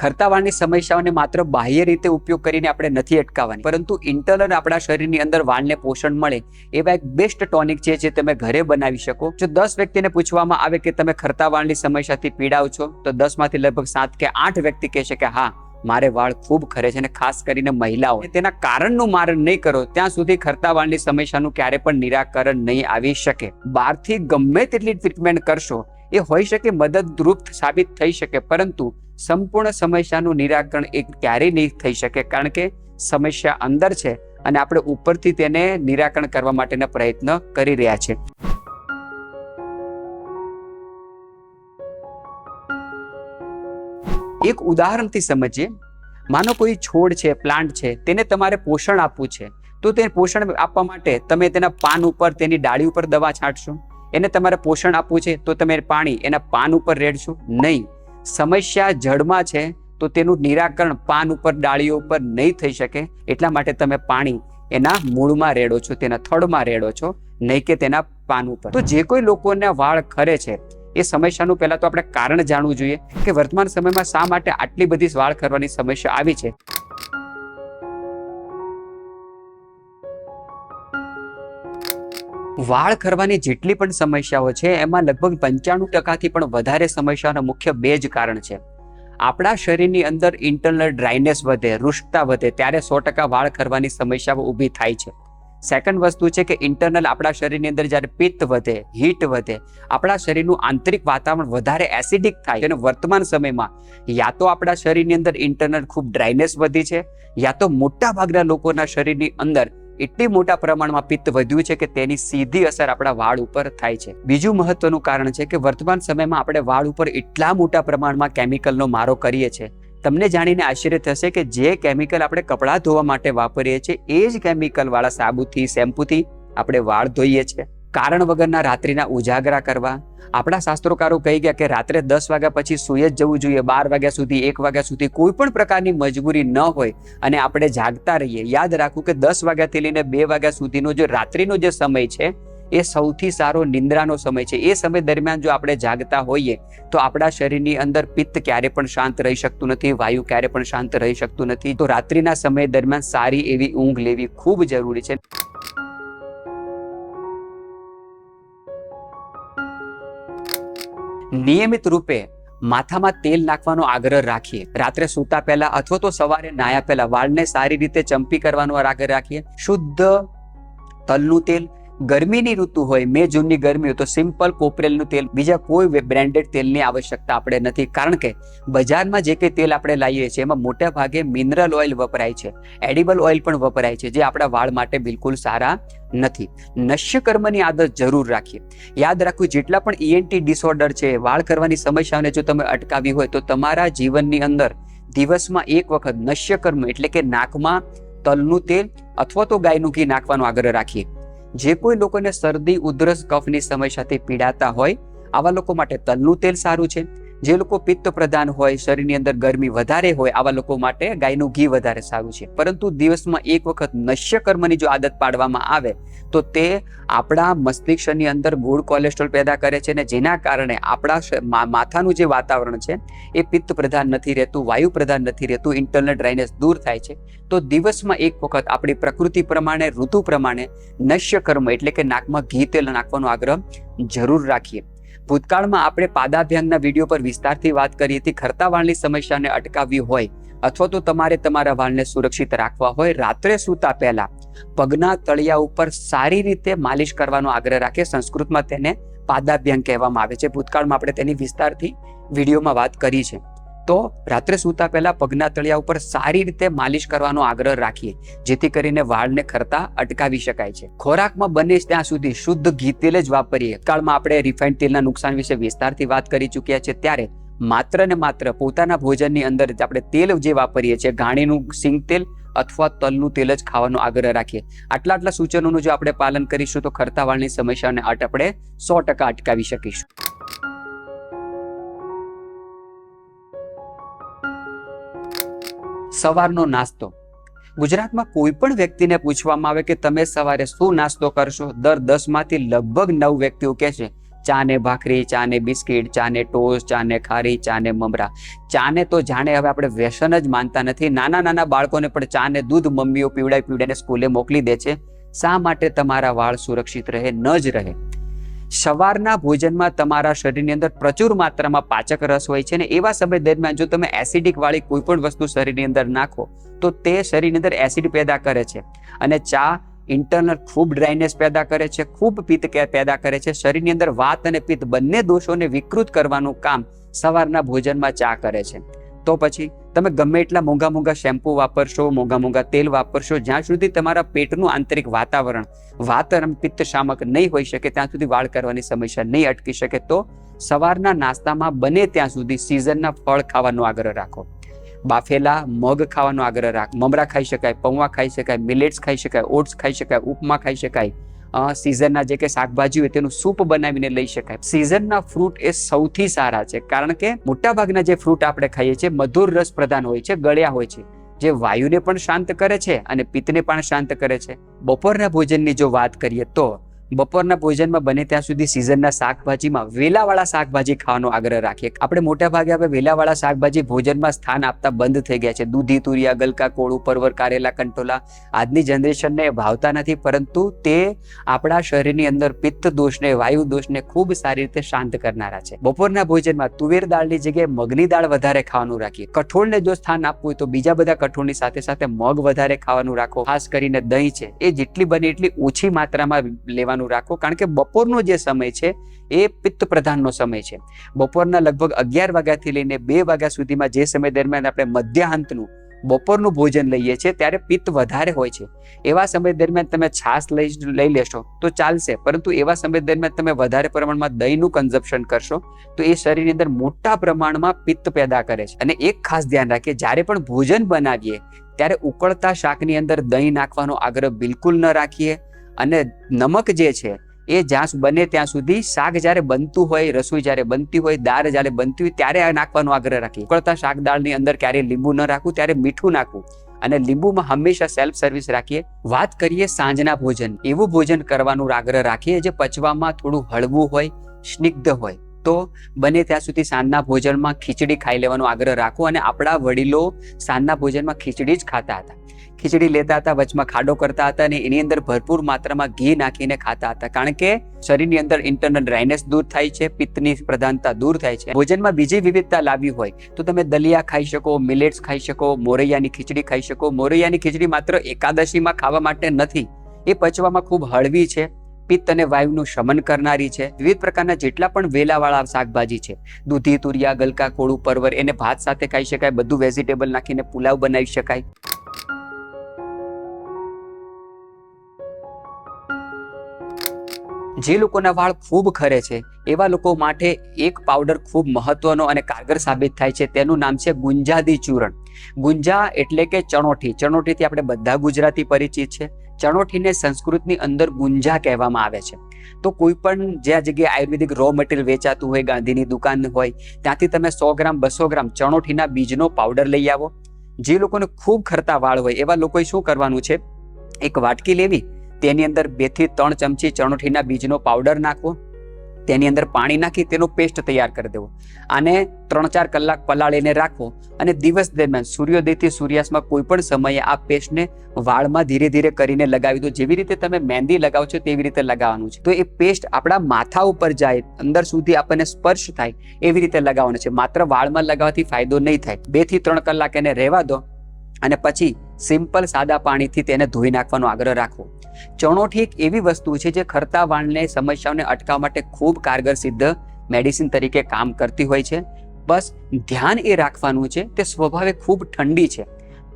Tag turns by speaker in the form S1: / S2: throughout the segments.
S1: ખરતા વાળની સમસ્યાઓને માત્ર બાહ્ય રીતે ઉપયોગ કરીને આપણે નથી અટકાવવાની. પરંતુ ઇન્ટરનલ આપણા શરીરની અંદર વાળને પોષણ મળે એવા એક બેસ્ટ ટોનિક છે જે તમે ઘરે બનાવી શકો. જો દસ વ્યક્તિને પૂછવામાં આવે કે તમે ખરતા વાળની સમસ્યાથી પીડાવ છો, તો દસમાંથી લગભગ સાત કે આઠ વ્યક્તિ કહેશે કે હા, મારે વાળ ખૂબ ખરે છે અને ખાસ કરીને મહિલાઓ. તેના કારણનું મારણ નહીં કરો, ત્યાં સુધી ખરતા વાળની સમસ્યાનું ક્યારે પણ નિરાકરણ નહીં આવી શકે. બહારથી ગમે તેટલી ટ્રીટમેન્ટ કરશો, એ હોઈ શકે મદદરૂપ સાબિત થઈ શકે, પરંતુ સંપૂર્ણ સમસ્યાનું નિરાકરણ એ ક્યારેય નહીં થઈ શકે, કારણ કે સમસ્યા અંદર છે અને આપણે ઉપરથી તેને નિરાકરણ કરવા માટેના પ્રયત્ન કરી રહ્યા છે. એક ઉદાહરણથી સમજીએ. માનો કોઈ છોડ છે, પ્લાન્ટ છે, તેને તમારે પોષણ આપવું છે, તો તે પોષણ આપવા માટે તમે તેના પાન ઉપર, તેની ડાળી ઉપર દવા છાંટશો? એને તમારે પોષણ આપવું છે, તો તમે પાણી એના પાન ઉપર રેડશો? નહીં. સમસ્યા જળમાં છે, તો તેનું નિરાકરણ પાન ઉપર, ડાળીઓ ઉપર નહીં થઈ શકે. એટલા માટે તમે પાણી એના મૂળમાં રેડો છો, તેના થડમાં રેડો છો, નહીં કે તેના પાન ઉપર. તો જે કોઈ લોકોના વાળ ખરે છે, એ સમસ્યાનું પહેલા તો આપણે કારણ જાણવું જોઈએ કે વર્તમાન સમયમાં શા માટે આટલી બધી વાળ ખરવાની સમસ્યા આવી છે? વાળ ખરવાની જેટલી પણ સમસ્યાઓ છે, એમાં લગભગ પંચાણું ટકાથી પણ વધારે સમસ્યાઓના મુખ્ય બે જ કારણ છે. આપણા શરીરની અંદર ઇન્ટરનલ ડ્રાયનેસ વધે, રૂષ્ટતા વધે, ત્યારે સો ટકા વાળ ખરવાની સમસ્યાઓ ઊભી થાય છે. સેકન્ડ વસ્તુ છે કે ઇન્ટરનલ આપણા શરીરની અંદર જ્યારે પિત્ત વધે હીટ વધે, આપણા શરીરનું આંતરિક વાતાવરણ વધારે એસિડિક થાય અને વર્તમાન સમયમાં યા તો આપણા શરીરની અંદર ઇન્ટરનલ ખૂબ ડ્રાયનેસ વધી છે, યા તો મોટા ભાગના લોકોના શરીરની અંદર એટલી મોટા પ્રમાણમાં પિત્ત વધ્યું છે કે તેની સીધી અસર આપણા વાળ ઉપર થાય છે. બીજું મહત્વનું કારણ છે કે વર્તમાન સમયમાં આપણે વાળ ઉપર એટલા મોટા પ્રમાણમાં કેમિકલનો મારો કરીએ છીએ તમને જાણીને આશ્ચર્ય થશે કે જે કેમિકલ આપણે કપડાં ધોવા માટે વાપરીએ છીએ, એ જ કેમિકલવાળા સાબુથી શેમ્પૂથી આપણે વાળ ધોઈએ છીએ. કારણ વગરના રાત્રિના ઉજાગરા કરવા. આપણા શાસ્ત્રોકારો કહી ગયા કે રાત્રે દસ વાગ્યા પછી સુઈ જ જવું જોઈએ. બાર વાગ્યા સુધી, એક વાગ્યા સુધી કોઈ પણ પ્રકારની મજબૂરી ન હોય અને આપણે જાગતા રહીએ. યાદ રાખવું કે દસ વાગ્યાથી લઈને બે વાગ્યા સુધીનો જે રાત્રિનો જે સમય છે, એ સૌથી સારો નિંદ્રાનો સમય છે. એ સમય દરમિયાન જો આપણે જાગતા હોઈએ, તો આપણા શરીરની અંદર પિત્ત ક્યારે પણ શાંત રહી શકતું નથી, વાયુ ક્યારે પણ શાંત રહી શકતું નથી. તો રાત્રિના સમય દરમિયાન સારી એવી ઊંઘ લેવી ખૂબ જરૂરી છે. નિયમિત રૂપે માથામાં તેલ નાખવાનો આગ્રહ રાખીએ. રાત્રે સૂતા પહેલા અથવા તો સવારે નાયા પહેલા વાળને સારી રીતે ચંપી કરવાનો આગ્રહ રાખીએ. શુદ્ધ તલનું તેલ ગરમીની ઋતુ હોય, મે જૂનની ગરમી હોય, તો સિમ્પલ કોપરેલનું તેલ, બીજા કોઈ બ્રાન્ડેડ તેલની આવશ્યકતા આપણે નથી. કારણ કે બજારમાં જે કંઈ તેલ આપણે લાવીએ છીએ, એમાં મોટા ભાગે મિનરલ ઓઇલ વપરાય છે. એડિબલ ઓઇલ પણ વપરાય છે, જે આપણા વાળ માટે બિલકુલ સારા નથી. નશ્ય કર્મની આદત જરૂર રાખીએ. યાદ રાખવું, જેટલા પણ ઈએનટી ડિસઓર્ડર છે, વાળ કરવાની સમસ્યાઓને જો તમે અટકાવી હોય, તો તમારા જીવનની અંદર દિવસમાં એક વખત નશ્ય કર્મ એટલે કે નાકમાં તલનું તેલ અથવા તો ગાયનું ઘી નાખવાનો આગ્રહ રાખીએ. જે કોઈ લોકોને શરદી, ઉધરસ, કફની સમસ્યાથી પીડાતા હોય, આવા લોકો માટે તલનું તેલ સારું છે. જે લોકો પિત્ત પ્રધાન હોય, શરીરની અંદર ગરમી વધારે હોય, આવા લોકો માટે ગાયનું ઘી વધારે સારું છે. પરંતુ દિવસમાં એક વખત નશ્ય કર્મની જો આદત પાડવામાં આવે, તો તે આપણા મસ્તિષ્કની અંદર ગુડ કોલેસ્ટ્રોલ પેદા કરે છે અને જેના કારણે આપણા માથાનું જે વાતાવરણ છે, એ પિત્ત પ્રધાન નથી રહેતું વાયુ પ્રધાન નથી રહેતું ઇન્ટરનલ ડ્રાયનેસ દૂર થાય છે. તો દિવસમાં એક વખત આપણી પ્રકૃતિ પ્રમાણે, ઋતુ પ્રમાણે નશ્ય કર્મ એટલે કે નાકમાં ઘી તેલ નાખવાનો આગ્રહ જરૂર રાખીએ. ભૂતકાળમાં આપણે પાદાભ્યાંગના વીડિયો પર વિસ્તારથી વાત કરી હતી ખરતા વાળની સમસ્યાને અટકાવવી હોય અથવા તો તમારે તમારા વાળને સુરક્ષિત રાખવા હોય, રાત્રે સૂતા પહેલા પગના તળિયા ઉપર સારી રીતે માલિશ કરવાનો આગ્રહ રાખે. સંસ્કૃતમાં તેને પાદાભ્યાંગ કહેવામાં આવે છે. ભૂતકાળમાં આપણે તેની વિસ્તારથી વિડીયોમાં વાત કરી છે. તો રાત્રે સૂતા પહેલા પગના તળિયા ઉપર સારી રીતે માલિશ કરવાનો આગ્રહ રાખીએ, જેથી કરીને વાળને ખરતા અટકાવી શકાય છે. ખોરાકમાં બને ત્યાં સુધી શુદ્ધ ઘી તેલ જ વાપરીએ. કાળમાં આપણે રિફાઇન્ડ તેલના નુકસાન વિશે વિસ્તારથી વાત કરી ચૂક્યા છે, ત્યારે માત્ર ને માત્ર પોતાના ભોજનની અંદર આપણે તેલ જે વાપરીએ છીએ ઘાણીનું સિંગ તેલ અથવા તલનું તેલ જ ખાવાનો આગ્રહ રાખીએ. આટલા આટલા સૂચનોનું જો આપણે પાલન કરીશું, તો ખરતા વાળની સમસ્યાને અટ આપણે સો ટકા અટકાવી શકીશું. સવારનો નાસ્તો. ગુજરાતમાં કોઈ પણ વ્યક્તિને પૂછવામાં આવે કે તમે સવારે શું નાસ્તો કરશો, દર દસમાંથી લગભગ નવ વ્યક્તિઓ કહે છે ચા ને ભાખરી ચા ને બિસ્કિટ ચા ને ટોસ ચા ને ખારી ચા ને મમરા. ચા ને તો જાણે હવે આપણે વ્યસન જ માનતા નથી. નાના નાના બાળકોને પણ ચા ને દૂધ મમ્મીઓ પીવડાવી પીવડાવીને સ્કૂલે મોકલી દે છે. શા માટે તમારા વાળ સુરક્ષિત રહે, ન જ રહે? સવારના ભોજનમાં તમારા શરીરની અંદર પ્રચુર માત્રામાં પાચક રસ હોય છે અને એવા સમય દરમિયાન જો તમે એસિડિક વાળી કોઈ પણ વસ્તુ શરીરની અંદર નાખો, તો તે શરીરની અંદર એસિડ પેદા કરે છે. અને ચા ઇન્ટરનલ ખૂબ ડ્રાયનેસ પેદા કરે છે, ખૂબ પિત્ત પેદા કરે છે. શરીરની અંદર વાત અને પિત્ત બંને દોષોને વિકૃત કરવાનું કામ સવારના ભોજનમાં ચા કરે છે. તો પછી તમે ગમે એટલા મોંઘા મોંઘા શેમ્પૂ વાપરશો, મોંઘા મોંઘા તેલ વાપરશો, જ્યાં સુધી તમારા પેટનું આંતરિક વાતાવરણ, વાતરમ પિત્ત શામક નહીં હોઈ શકે, ત્યાં સુધી વાળ કરવાની સમસ્યા નહીં અટકી શકે, તો સવારના નાસ્તામાં બને ત્યાં સુધી સિઝનના ફળ ખાવાનો આગ્રહ રાખો. બાફેલા મગ ખાવાનો આગ્રહ રાખ. મમરા ખાઈ શકાય, પૌવા ખાઈ શકાય મિલેટ્સ ખાઈ શકાય ઓટ્સ ખાઈ શકાય, ઉપમા ખાઈ શકાય. સિઝનના જે કે શાકભાજી હોય તેનું સૂપ બનાવીને લઈ શકાય. સિઝનના ફ્રૂટ એ સૌથી સારા છે. કારણ કે મોટાભાગના જે ફ્રૂટ આપણે ખાઈએ છીએ, મધુર રસ પ્રધાન હોય છે, ગળ્યા હોય છે. જે વાયુને પણ શાંત કરે છે અને પિત્તને પણ શાંત કરે છે. બપોરના ભોજનની જો વાત કરીએ તો બપોરના ભોજનમાં બને ત્યાં સુધી સિઝનના શાકભાજીમાં વેલાવાળા શાકભાજી ખાવાનો આગ્રહ રાખીએ. આપણે મોટા ભાગે હવે વેલાવાળા શાકભાજી ભોજનમાં સ્થાન આપતા બંધ થઈ ગયા છે. દૂધી, તુરિયા, ગલકા, કોળું, પરવર, કારેલા, કંટોલા આજની જનરેશનને ભાવતા નથી, પરંતુ તે આપણા શરીરની અંદર પિત્ત દોષને વાયુ દોષને ખૂબ સારી રીતે શાંત કરનારા છે. બપોરના ભોજનમાં તુવેર દાળની જગ્યાએ મગની દાળ વધારે ખાવાનું રાખીએ. કઠોળને જો સ્થાન આપવું હોય તો બીજા બધા કઠોળની સાથે સાથે મગ વધારે ખાવાનું રાખો. ખાસ કરીને દહીં છે. એ જેટલી બને એટલી ઓછી માત્રામાં લેવાનું રાખો કારણ કે બપોરનો જે સમય છે એ પિત્ત પ્રધાનનો સમય છે. બપોરના લગભગ અગિયાર વાગ્યાથી લઈને બે વાગ્યા સુધીમાં જે સમય દરમિયાન આપણે મધ્યાહંતનું બપોરનું ભોજન લઈએ છીએ ત્યારે પિત્ત વધારે હોય છે. એવા સમય દરમિયાન તમે છાશ લઈ લઈ લેશો તો ચાલશે. પરંતુ એવા સમય દરમિયાન તમે વધારે પ્રમાણમાં દહીંનું કન્ઝપ્શન કરશો તો એ શરીરની અંદર મોટા પ્રમાણમાં પિત્ત પેદા કરે છે. અને એક ખાસ ધ્યાન રાખીએ, જ્યારે પણ ભોજન બનાવીએ, ત્યારે ઉકળતા શાકની અંદર દહીં નાખવાનો આગ્રહ બિલકુલ ન રાખીએ. અને નમક જે છે, એ જ્યાં બને ત્યાં સુધી શાક જ્યારે બનતું હોય, રસોઈ જ્યારે બનતી હોય, દાળ જ્યારે બનતી હોય, ત્યારે આ નાખવાનો આગ્રહ રાખીએ. ઉકળતા શાક દાળની અંદર ક્યારેય લીંબુ ન રાખવું, ત્યારે મીઠું નાખવું. અને લીંબુમાં હંમેશા સેલ્ફ સર્વિસ રાખીએ. વાત કરીએ સાંજના ભોજન. એવું ભોજન કરવાનું આગ્રહ રાખીએ જે પચવામાં થોડું હળવું હોય, સ્નિગ્ધ હોય. તો બને ત્યાં સુધી સાંજના ભોજનમાં ખીચડી ખાઈ લેવાનો આગ્રહ રાખો અને આપણા વડીલો સાંજના ભોજનમાં ખીચડી જ ખાતા હતા. ખીચડી લેતા હતા, વચમાં ખાડો કરતા હતા અને એની અંદર ભરપૂર માત્રામાં ઘી નાખીને ખાતા હતા. કારણ કે શરીરની અંદર ઇન્ટરનલ ડ્રાયનેસ દૂર થાય છે, પિત્તની પ્રધાનતા દૂર થાય છે. ભોજનમાં બીજી વિવિધતા લાવી હોય તો તમે દલિયા ખાઈ શકો મિલેટ્સ ખાઈ શકો, મોરૈયાની ખીચડી ખાઈ શકો. મોરૈયાની ખીચડી માત્ર એકાદશીમાં ખાવા માટે નથી, એ પચવામાં ખૂબ હળવી છે. પિત્ત અને વાયુનું શમન કરનારી છે. વિવિધ પ્રકારના જેટલા પણ વેલાવાળા શાકભાજી છે, દૂધી, તુરિયા, ગલકા, કોળું, પરવર, એને ભાત સાથે ખાઈ શકાય, બધું વેજીટેબલ નાખીને પુલાવ બનાવી શકાય. જે લોકોના વાળ ખૂબ ખરે છે, એવા લોકો માટે એક પાવડર ખૂબ મહત્વનો અને કારગર સાબિત થાય છે. તેનું નામ છે ગુંજાદી ચૂર્ણ. ગુંજા એટલે કે ચણોઠી. ચણોઠીથી આપણે બધા ગુજરાતી પરિચિત છે. ચણોઠીને સંસ્કૃતની અંદર ગુંજા કહેવામાં આવે છે. તો કોઈ પણ જ્યાં જગ્યાએ આયુર્વેદિક રો મટીરિયલ વેચાતું હોય, ગાંધીની દુકાન હોય, ત્યાંથી તમે સો ગ્રામ, બસો ગ્રામ ચણોઠીના બીજનો પાવડર લઈ આવો. જે લોકોને ખૂબ ખરતા વાળ હોય, એવા લોકોએ શું કરવાનું છે? એક વાટકી લેવી તેની અંદર બેથી ત્રણ ચમચી ચણોઠીના બીજનો પાવડર નાખવો. તેની અંદર પાણી નાખી તેનો પેસ્ટ તૈયાર કરી દેવો. આને ત્રણ ચાર કલાક પલાળીને રાખવો અને દિવસ દરમિયાન સૂર્યોદયથી સૂર્યાસ્તમાં કોઈ પણ સમયે આ પેસ્ટને વાળમાં ધીરે ધીરે કરીને લગાવી દો. જેવી રીતે તમે મહેંદી લગાવો છો તેવી રીતે લગાવવાનું છે. તો એ પેસ્ટ આપણા માથા ઉપર જાય, અંદર સુધી આપણને સ્પર્શ થાય એવી રીતે લગાવવાનું છે. માત્ર વાળમાં લગાવવાથી ફાયદો નહીં થાય. બેથી ત્રણ કલાક એને રહેવા દો અને પછી સિમ્પલ સાદા પાણીથી તેને ધોઈ નાખવાનો આગ્રહ રાખવો. ચણોઠી એક એવી વસ્તુ છે જે ખરતા વાળને સમસ્યાઓને અટકાવવા માટે ખૂબ કારગર સિદ્ધ મેડિસિન તરીકે કામ કરતી હોય છે. બસ ધ્યાન એ રાખવાનું છે. તે સ્વભાવે ખૂબ ઠંડી છે.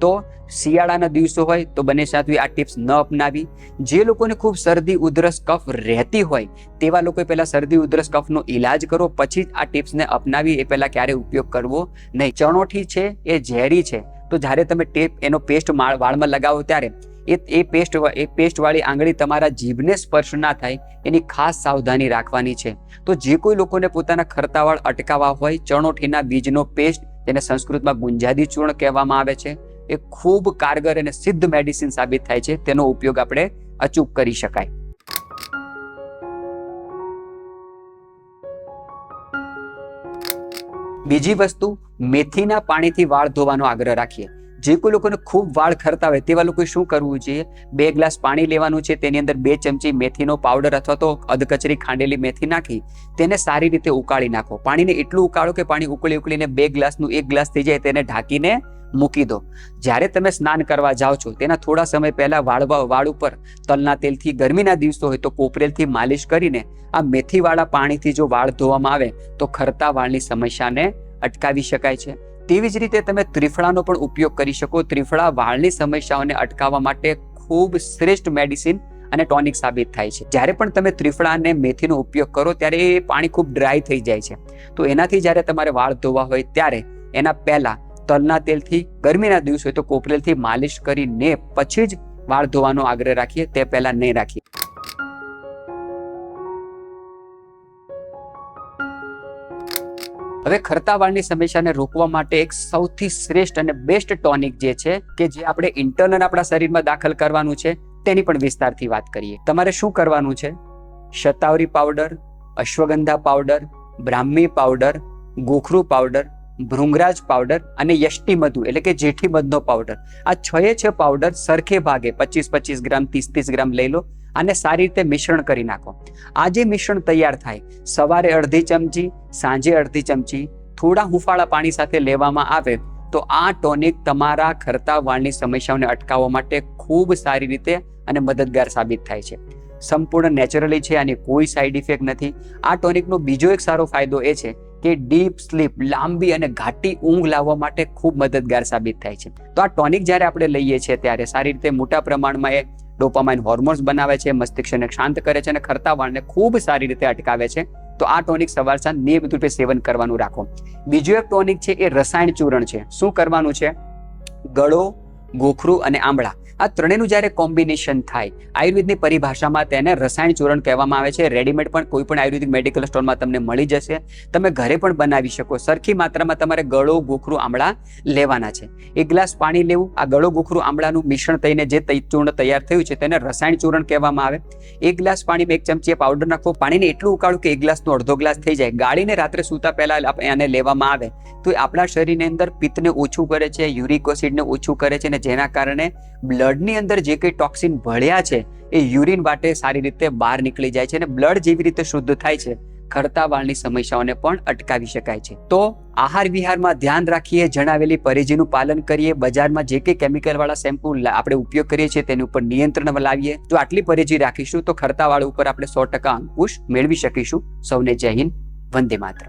S1: તો શિયાળાના દિવસો હોય તો બને સાધુ આ ટિપ્સ ન અપનાવી. જે લોકોને ખૂબ શરદી, ઉધરસ, કફ રહેતી હોય તેવા લોકોએ પહેલા શરદી, ઉધરસ, કફનો ઈલાજ કરો. પછી જ આ ટિપ્સને અપનાવી. એ પહેલાં ક્યારે ઉપયોગ કરવો નહીં. ચણોઠી છે, એ ઝેરી છે. તો જ્યારે તમે ટેપ એનો પેસ્ટ વાળમાં લગાવો ત્યારે એ એ પેસ્ટ એ પેસ્ટવાળી આંગળી તમારા જીભને સ્પર્શ ના થાય, એની ખાસ સાવધાની રાખવાની છે. તો જે કોઈ લોકોને પોતાના ખરતાવાળ અટકાવવા હોય, ચણોઠીના બીજનો પેસ્ટ તેને સંસ્કૃતમાં ગુંજાદી ચૂર્ણ કહેવામાં આવે છે, એ ખૂબ કારગર અને સિદ્ધ મેડિસિન સાબિત થાય છે, તેનો ઉપયોગ આપણે અચૂક કરી શકાય. બીજી વસ્તુ, મેથીના પાણીથી વાળ ધોવાનો આગ્રહ રાખીએ. જે કોઈ લોકોને ખૂબ વાળ ખરતા હોય તેવા લોકોએ શું કરવું જોઈએ? બે ગ્લાસ પાણી લેવાનું છે, તેની અંદર બે ચમચી મેથીનો પાવડર અથવા તો અધકચરી ખાંડેલી મેથી નાખી, તેને સારી રીતે ઉકાળી નાખો. પાણીને એટલું ઉકાળો કે પાણી ઉકળી ઉકળીને બે ગ્લાસનું, એક ગ્લાસ થઈ જાય તેને ઢાંકીને મૂકી દો. જ્યારે તમે સ્નાન કરવા જાઓ છો, તેના થોડા સમય પહેલા વાળવા, વાળ ઉપર તલના તેલથી ગરમીના દિવસો હોય તો કોપરેલથી માલિશ કરીને આ મેથીવાળા પાણીથી જો વાળ ધોવામાં આવે, તો ખરતા વાળની સમસ્યાને અટકાવી શકાય છે. તેવી જ રીતે તમે ત્રિફળાનો પણ ઉપયોગ કરી શકો. ત્રિફળા વાળની સમસ્યાઓને અટકાવવા માટે ખૂબ શ્રેષ્ઠ મેડિસિન અને ટોનિક સાબિત થાય છે. જ્યારે પણ તમે ત્રિફળા અને મેથીનો ઉપયોગ કરો, ત્યારે એ પાણી ખૂબ ડ્રાય થઈ જાય છે. તો એનાથી જ્યારે તમારે વાળ ધોવા હોય, ત્યારે એના પહેલાં તલના તેલથી, ગરમીના દિવસ હોય તો કોપરેલથી માલિશ કરીને પછી જ વાળ ધોવાનો આગ્રહ રાખીએ. તે પહેલાં નહીં રાખીએ. હવે ખરતા વાળની સમસ્યાને રોકવા માટે એક સૌથી શ્રેષ્ઠ અને બેસ્ટ ટોનિક જે છે, કે જે આપણે ઇન્ટરનલ આપણા શરીરમાં દાખલ કરવાનું છે, તેની પણ વિસ્તારથી વાત કરીએ. તમારે શું કરવાનું છે? Shatavari powder ashwagandha powder brahmi powder ગોખરું powder bhringraj powder અને યષ્ટી મધુ, એટલે કે જેઠી મધનો પાવડર આ છએ છ પાવડર સરખે ભાગે, પચીસ પચીસ ગ્રામ, ત્રીસ ત્રીસ ગ્રામ લઈ લો અને સારી રીતે મિશ્રણ કરી નાખો. આ જે મિશ્રણ તૈયાર થાય, સવારે અડધી ચમચી, સાંજે અડધી ચમચી, થોડા હુંફાળા પાણી સાથે લેવામાં આવે, તો આ ટોનિક તમારા ખરતા વાળની સમસ્યાઓને અટકાવવા માટે ખૂબ સારી રીતે અને મદદગાર સાબિત થાય છે. સંપૂર્ણ નેચરલી છે આની કોઈ સાઈડ ઇફેક્ટ નથી. આ ટોનિકનો બીજો એક સારો ફાયદો એ છે કે ડીપ સ્લીપ લાંબી અને ઘાટી ઊંઘ લાવવા માટે ખૂબ મદદગાર સાબિત થાય છે. તો આ ટોનિક જ્યારે આપણે લઈએ છીએ ત્યારે સારી રીતે મોટા પ્રમાણમાં એ ડોપામાઇન હોર્મોન્સ બનાવે છે, મસ્તિષ્કને શાંત કરે છે અને ખરતા વાળને ખૂબ સારી રીતે અટકાવે છે. તો આ ટોનિક સવાર સાંજ નિયમિત રૂપે સેવન કરવાનું રાખો. બીજું એક ટોનિક છે એ રસાયણ ચૂર્ણ છે. શું કરવાનું છે? ગળો, ગોખરું અને આંબળા. આ ત્રણેયનું જ્યારે કોમ્બિનેશન થાય, આયુર્વેદની પરિભાષામાં તેને રસાયણ ચૂર્ણ કહેવામાં આવે છે. રેડીમેડ પણ કોઈ પણ આયુર્વેદિક મેડિકલ સ્ટોરમાં તમને મળી જશે. તમે ઘરે પણ બનાવી શકો. સરખી માત્રામાં તમારે ગળો, ગોખરું, આમળા લેવાના છે. એક ગ્લાસ પાણી લેવું, આ ગળો, ગોખરું, આમળાનું મિશ્રણ થઈને જે ચૂર્ણ તૈયાર થયું છે તેને રસાયણ ચૂર્ણ કહેવામાં આવે. એક ગ્લાસ પાણીમાં એક ચમચી પાવડર નાખવો પાણીને એટલું ઉકાળું કે એક ગ્લાસનો અડધો ગ્લાસ થઈ જાય. ગાળીને રાત્રે સૂતા પહેલા એને લેવામાં આવે. તો આપણા શરીરની અંદર પિત્તને ઓછું કરે છે યુરિક એસિડને ઓછું કરે છે અને જેના કારણે બ્લડની અંદર જે કંઈ ટોક્સિન ભળ્યા છે, એ યુરિન વાટે સારી રીતે બહાર નીકળી જાય છે અને બ્લડ જેવી રીતે શુદ્ધ થાય છે ખરતા વાળની સમસ્યાઓને પણ અટકાવી શકાય છે. તો આહાર વિહારમાં ધ્યાન રાખીએ, જણાવેલી પરેજીનું પાલન કરીએ, બજારમાં જે કંઈ કેમિકલ વાળા શેમ્પુ આપણે ઉપયોગ કરીએ છીએ તેની ઉપર નિયંત્રણ લાવીએ. જો આટલી પરેજી રાખીશું તો ખરતા વાળ ઉપર આપણે સો ટકા અંકુશ મેળવી શકીશું. સૌને જય હિન્દ, વંદે માત્ર